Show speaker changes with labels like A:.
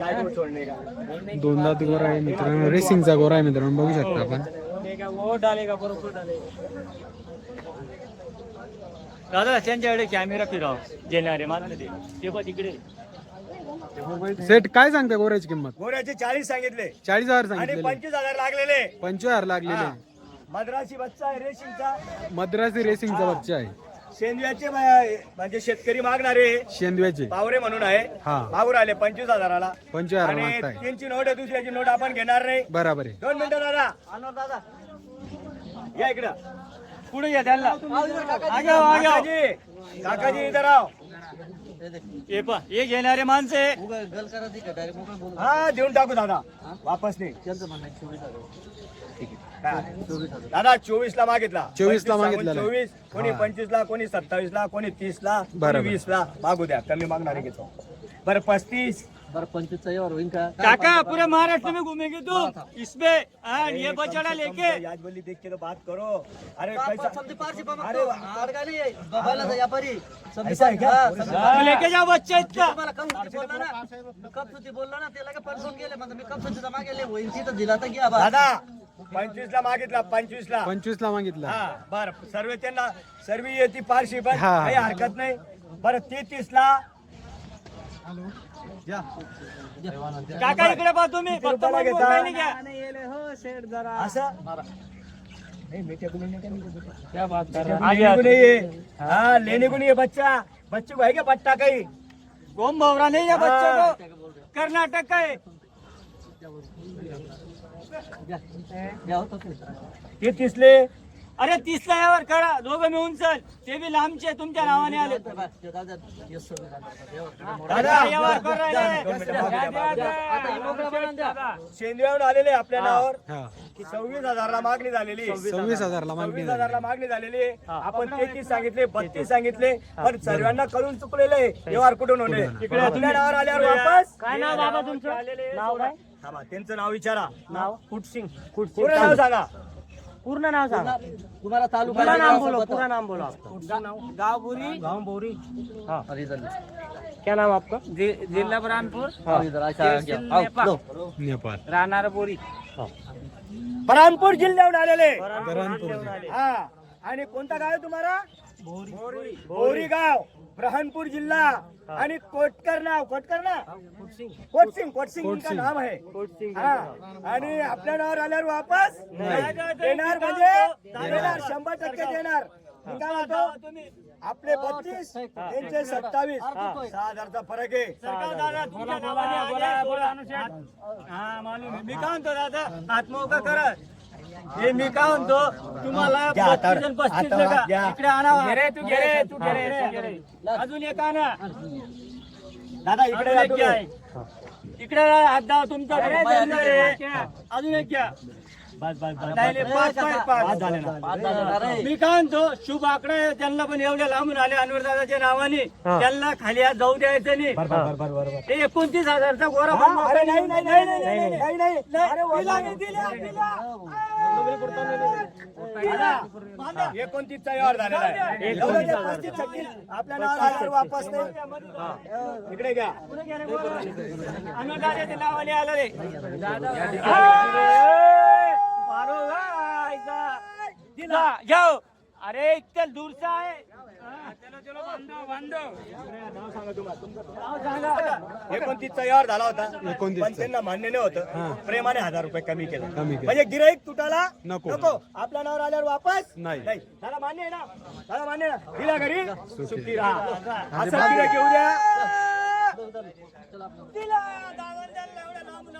A: दोनदा गोरा आहे मित्रांनो. रेसिंगचा गोरा आहे मित्रांनो. बघू शकता आपण.
B: वो डालेगा बरोबर डालेगा दादा त्यांच्याकडे कॅमेरा फिराव. घेणारे मात्र ते. ते पण तिकडे.
A: सेट काय सांगता गोऱ्याची किंमत?
C: गोऱ्याचे चाळीस सांगितले.
A: चाळीस हजार
C: आणि
A: सांगितलेले.
C: पंचवीस हजार लागलेले.
A: पंचवीस हजार लागलेले.
C: मद्रासी बच्चा आहे रेशीमचा
A: मद्रासी रेसिंगचा बच्चा आहे.
C: म- म्हणजे शेतकरी मागणारे
A: शेंदव्याचे.
C: पावरे म्हणून आहे.
A: हा.
C: मागून आले पंचवीस हजाराला.
A: पंचवीस हजार
C: आणि
A: मागताय.
C: त्यांची नोट आहे दुसऱ्याची नोट आपण घेणार नाही.
A: बराबर आहे.
C: दोन मिनिटं दादा. दादा या इकडं.
B: पुढे या त्यांना.
C: काकाजी. काकाजी इथं राव.
B: हे पा हे घेणारे माणसे.
C: हा देऊन टाकू दादा. वापस नाही? दादा चोवीस ला मागितला.
A: 24 ला
C: 25
A: मागितलेला.
C: सांगून चोवीस कोणी पंचवीस ला कोणी सत्तावीस ला कोणी तीस ला कोणी
A: बरोबर.
C: वीस ला मागू द्या कमी मागणारे घेतो. बरं पस्तीस.
B: काका पूरे महाराष्ट्र में घूमेंगे तू इसमें हाँ, ये बचड़ा लेके
C: याद बोली देख के तो बात करो. अरे पैसा अरे ऐसा है क्या?
B: हाँ, लेके जाओ बच्चा इतना
C: दादा पंचवीस ला मागितला पंचवीस ला
A: पंचवीस ला मागितला.
C: हा बर सर्व त्यांना सर्व येते पारशी पण
A: हा.
C: काही हरकत नाही. बरं तेहतीस ला
B: काका इकडे पहा तुम्ही
C: किती
B: फक्त
C: रुपयाला
B: मग
C: घेता?
B: मोबाईल घ्या.
C: असं? नहीं क्या क्या।
B: क्या बात कर.
C: लेने को नहीं है हाँ लेने को नहीं है बच्चा बच्चे को है क्या पट्टा कहीं?
B: गोम भवरा नहीं है बच्चे को कर्नाटक का है
C: ते तिसले
B: अरे तिसला यावर करा दोघं मिळून चल. ते बी लांबचे तुमच्या नावाने आले
C: दादा
B: यावर कर राहिले.
C: दोन मिनिटं मागे द्या, मागे द्या.
B: आता मोकळं बनवून द्या.
C: शेंद्र्याहून आलेले आपल्या नावावर सव्वीस हजारला मागणी झालेली.
A: सव्वीस हजार ला मागणी.
C: हजारला मागणी झालेली. आहे. आपण तेहतीस सांगितले बत्तीस सांगितले पण सर्वांना कळून चुकलेले व्यवहार कुठून होणे
B: इकडे
C: आपल्या नावावर आल्यावर वापस?
B: काय नाव बाबा तुमचं? नाव काय?
C: थांबा, त्यांचं नाव विचारा.
B: नाव? कुटसिंग
C: पूर्ण नाव सांगा.
B: पूर्ण नाव सांगा.
D: तुम्हाला तालुका
B: पूरा नाम बोलो पूरा नाम बोलो आपका गाँव बोरी गाँव बोरी हाँ. क्या नाम आपका? जिला बुरहानपुर
A: नेपाळ.
B: राहणार बोरी.
C: बरानपूर जिल्ह्याहून आलेले. हा. आणि कोणता गाव आहे तुम्हाला? भोरी भोरी गाव ब्रह्मपूर जिल्हा. आणि कोटकर नाव. कोटकर ना कोटसिंग. कोटसिंग. इनका नाम है. हा आणि आपल्या नावावर आल्यावर वापस देणार म्हणजे देणार. शंभर टक्के देणार. मी काय म्हणतो? आपले बत्तीस त्यांचे सत्तावीस. सहा हजारचा फरक आहे.
B: हा. आहे. मी काय म्हणतो दादा? आत्मोका करा. हे मी काय म्हणतो तुम्हाला
C: घ्या हातावर.
B: पस्तीस आणि पस्तीस
C: हातावर
B: का
C: घ्या.
B: इकडे घे तू घे रे, तू घे रे, तू घे रे. अजून एक आणा
C: दादा इकडे या
B: अजून एक घ्या. इकडे हात दाव तुमचा घे, धंदा रे. पाच पाच पाच मी काय म्हणतो शुभ आकडा आहे त्यांना पण एवढ्या लांबून आले अनवर दादाच्या नावाने त्यांना खाली हात जाऊ द्यायचं नाही. ते एकोणतीस हजारचा गोरा
C: हा. अरे नाही नाही नाही नाही नाही नाही नाही अरे
B: दिला
C: वजा.
B: मी, दिला, दिला.
C: दादा, एकोणतीसचा व्यवहार झालेला आहे. एवढं ते पस्तीस छत्तीस आपल्या नावावर आल्यावर वापस नाही. इकडे घ्या.
B: अनवर दादाच्या नावाने आलं रे. दिला. जाओ अरे इतक्या दूरचा आहे. हा,
C: एकोणतीसचा व्यवहार झाला होता.
A: 29
C: पण त्यांना मान्य नाही होतं. प्रेमाने हजार रुपये कमी केलं.
A: कमी केलं.
C: म्हणजे गिराईक तुटाला
A: नको.
C: नको. आपल्या नावावर आल्यावर वापस?
A: नाही.
C: दादा मान्य आहे ना? दादा मान्य आहे ना? दिला घरी? सुट्टी राहा. असं गिराईक येऊ द्या.
B: दिला. दादा त्यांना एवढ्या लांबून